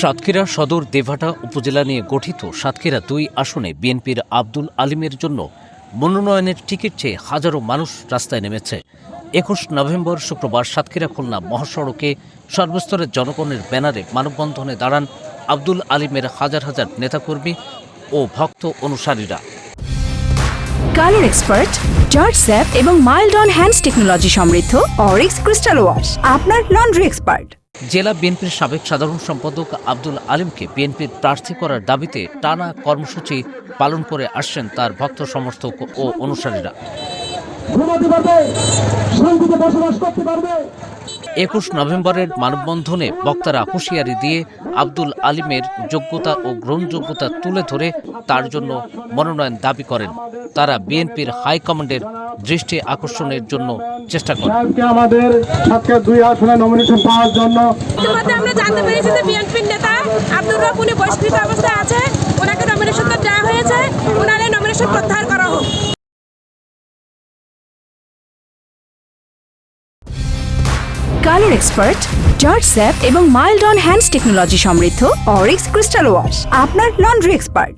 সাতক্ষীরা সদর দেভাটা উপজেলা নিয়ে গঠিত সাতক্ষীরা দুই আসনে বিএনপির আব্দুল আলিমের জন্য মনোনয়নের টিকিট চেয়ে হাজারো মানুষ রাস্তায় নেমেছে। একুশ নভেম্বর শুক্রবার সাতক্ষীরা খুলনা মহাসড়কে সর্বস্তরের জনগণের ব্যানারে মানববন্ধনে দাঁড়ান আব্দুল আলিমের হাজার হাজার নেতাকর্মী ও ভক্ত অনুসারীরা। কালার এক্সপার্ট জর্জ স্যাপ এবং মাইল্ড অন হ্যান্ডস টেকনোলজি সমৃদ্ধ অরিক্স ক্রিস্টাল ওয়াশ, আপনার লন্ড্রি এক্সপার্ট। জেলা বিএনপির সাবেক সাধারণ সম্পাদক আব্দুল আলিমকে বিএনপির প্রার্থী করার দাবিতে টানা কর্মসূচি পালন করে আসছেন তার ভক্ত সমর্থক ও অনুসারীরা। একুশ নভেম্বরের মানববন্ধনে বক্তারা হুঁশিয়ারি দিয়ে আব্দুল আলিমের যোগ্যতা ও গ্রহণযোগ্যতা তুলে ধরে তার জন্য মনোনয়ন দাবি করেন। তারা বিএনপির হাইকমান্ডের দৃষ্টি আকর্ষণের জন্য চেষ্টা করেন সাহেবকে আমাদের সাতকে দুই আসনে নমিনেশন পাওয়ার জন্য আমরা জানতে পেরেছি যে বিএনপির নেতা আব্দুর রব উনি বহিষ্কৃত অবস্থায় আছে। ওনাকে নমিনেশন দেওয়া হয়েছে। ওনার নমিনেশন প্রত্যাহার করা হোক। কালার এক্সপার্ট জর্জ স্যাপ এবং মাইল্ড অন হ্যান্ডস টেকনোলজি সমৃদ্ধ অরিক্স ক্রিস্টাল ওয়াশ আপনার লন্ড্রি এক্সপার্ট